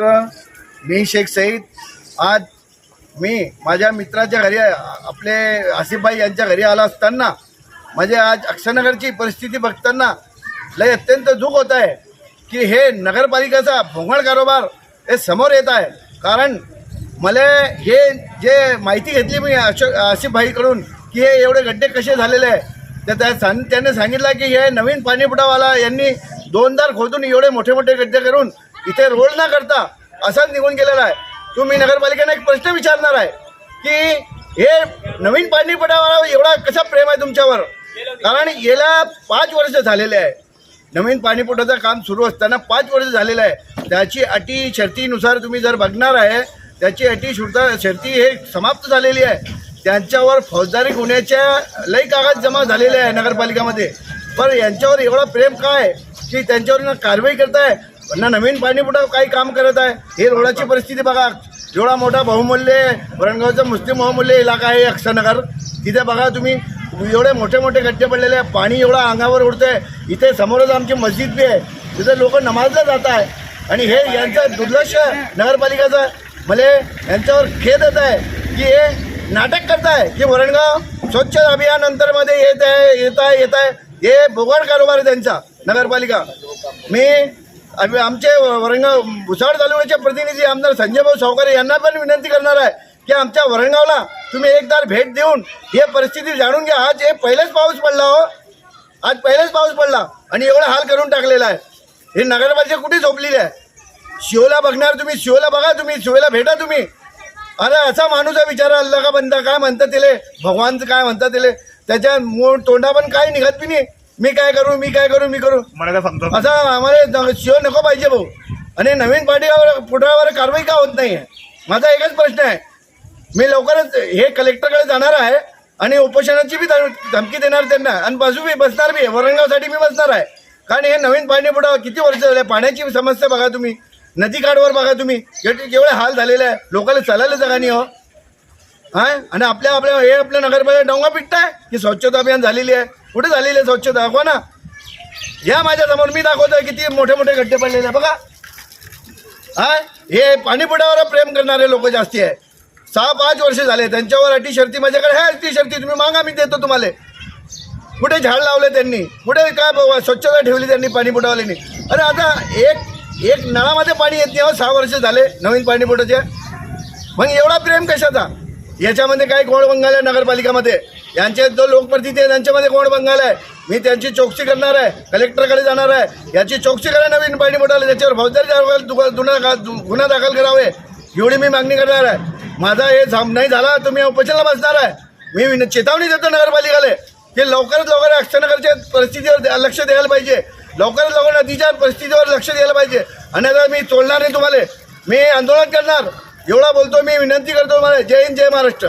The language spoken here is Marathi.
महाराष्ट्र मी शेख सईद. आज मी माझ्या मित्राच्या घरी आपले आसिफभाई यांच्या घरी आला असताना म्हणजे आज अक्षरनगरची परिस्थिती बघताना लय अत्यंत दुःख होत आहे की हे नगरपालिकेचा भोंगळ कारोबार हे समोर येत आहे. कारण मला हे जे माहिती घेतली मी अशोक आसिफभाईकडून की हे एवढे गड्डे कसे झालेले आहे तर त्या सांग त्याने सांगितलं की हे नवीन पाणीपुटावाला यांनी दोनदार खोदून एवढे मोठे मोठे गड्डे करून इथे रोड न करता असाच निघून गेलेला आहे. तुम्ही नगरपालिकेने एक प्रश्न विचारणार आहे की हे नवीन पाणीपटावाला एवढा कसा प्रेम आहे तुमच्यावर? कारण याला पाच वर्ष झालेले आहे. नवीन पाणीपुटाचं काम सुरू असताना पाच वर्ष झालेलं आहे. त्याची अटी शर्तीनुसार तुम्ही जर बघणार आहे त्याची अटी शुरता शर्ती हे समाप्त झालेली आहे. त्यांच्यावर फौजदारी गुन्ह्याच्या लई कागद जमा झालेले आहे नगरपालिकामध्ये. पण यांच्यावर एवढा प्रेम काय की त्यांच्यावर कारवाई करताय? ना नवीन पाणीपुटा काही काम करत आहे. हे रोडाची परिस्थिती बघा. एवढा मोठा बहुमूल्य वरणगावचा मुस्लिम बहुमूल्य इलाका आहे अक्षरनगर. तिथे बघा तुम्ही एवढे मोठे मोठे गड्डे पडलेले आहे. पाणी एवढा अंगावर उडतंय. इथे समोरच आमची मस्जिद बी आहे. तिथे लोक नमाजला जात आहे. आणि हे यांचं दुर्लक्ष नगरपालिकेचं मला यांच्यावर खेद येत आहे की हे नाटक करत आहे की वरणगाव स्वच्छ अभियान अंतरमध्ये येत आहे येत आहे येत आहे. हे बोगड कारोबार आहे त्यांचा नगरपालिका. मी आम्ही आमचे वरणगाव भुसावळ तालुक्याचे प्रतिनिधी आमदार संजयभाऊ सावकारे यांना पण विनंती करणार आहे की आमच्या वरणगावला तुम्ही एकदा भेट देऊन हे परिस्थिती जाणून घ्या. आज हे पहिलाच पाऊस पडला हो. आज पहिलेच पाऊस पडला आणि एवढा हाल करून टाकलेला आहे. हे नगरपालिका कुठे झोपलेली आहे? शिवला बघणार तुम्ही शिवला बघा तुम्ही शिवला भेटा तुम्ही. अरे असा माणूस आहे विचारा अल्ला का बनता काय म्हणतात तिले? भगवानचं काय म्हणतात तिले? त्याच्या मूळ तोंडा पण काय निघत बी नाही. मी काय करू मी काय करू मी करू? मला असा आम्हाला शिव नको पाहिजे भाऊ. आणि नवीन पाठीवर पुढावर कारवाई का होत नाही आहे माझा एकच प्रश्न आहे. मी लवकरच हे कलेक्टरकडे जाणार आहे आणि उपोषणाची बी धम- धमकी देणार त्यांना. आणि बसू बी बसणार बी. वरणगावसाठी मी बसणार आहे. कारण हे नवीन पाणी पुढं किती वर्ष झाले? पाण्याची समस्या बघा तुम्ही. नदी काठवर बघा तुम्ही. केवढे हाल झालेले आहे लोकांना चालायला जागा नाही हो. हा आणि आपल्या आपल्या हे आपल्या नगरमध्ये डोंगा पिटताय की स्वच्छता अभियान झालेली आहे. कुठे झालेली आहे स्वच्छता? दाखवा ना. या माझ्यासमोर मी दाखवतोय किती मोठे मोठे गड्डे पडलेले आहे बघा. आय हे पाणीपुटावर प्रेम करणारे लोक जास्ती आहे. सहा पाच वर्ष झाले. त्यांच्यावर अटी शर्ती माझ्याकडे आहे अटी शर्ती. तुम्ही मागा मी देतो तुम्हाला. कुठे झाड लावले त्यांनी? कुठे काय बाबा स्वच्छता ठेवली त्यांनी पाणी पुटावल्यानी अरे आता एक एक नळामध्ये पाणी येत नाही. सहा वर्ष झाले नवीन पाणी पुटाचे मग एवढा प्रेम कशाचा? याच्यामध्ये काय गोड बंगाल आहे नगरपालिकामध्ये? यांचे जो लोकप्रतिनिधी आहे त्यांच्यामध्ये गोड बंगाल आहे? मी त्यांची चौकशी करणार आहे कलेक्टरकडे जाणार आहे. याची चौकशी करा नवीन पाणी बोटाला त्याच्यावर फौजदारी दु- गुन्हा दाखल- गुन्हा दाखल करावे. एवढी मी मागणी करणार आहे. माझा हे झाम नाही झाला तुम्ही मी बसणार आहे. मी चेतावणी देतो नगरपालिकाला. की लवकरात लवकर अक्षनगरच्या परिस्थितीवर द्या- लक्ष द्यायला पाहिजे. लवकरात लवकर नदीच्या परिस्थितीवर लक्ष द्यायला पाहिजे. आणि आता मी तोडणार नाही तुम्हाला. मी आंदोलन करणार. एवढा बोलतो मी विनंती करतो मला जय हिंद जय महाराष्ट्र.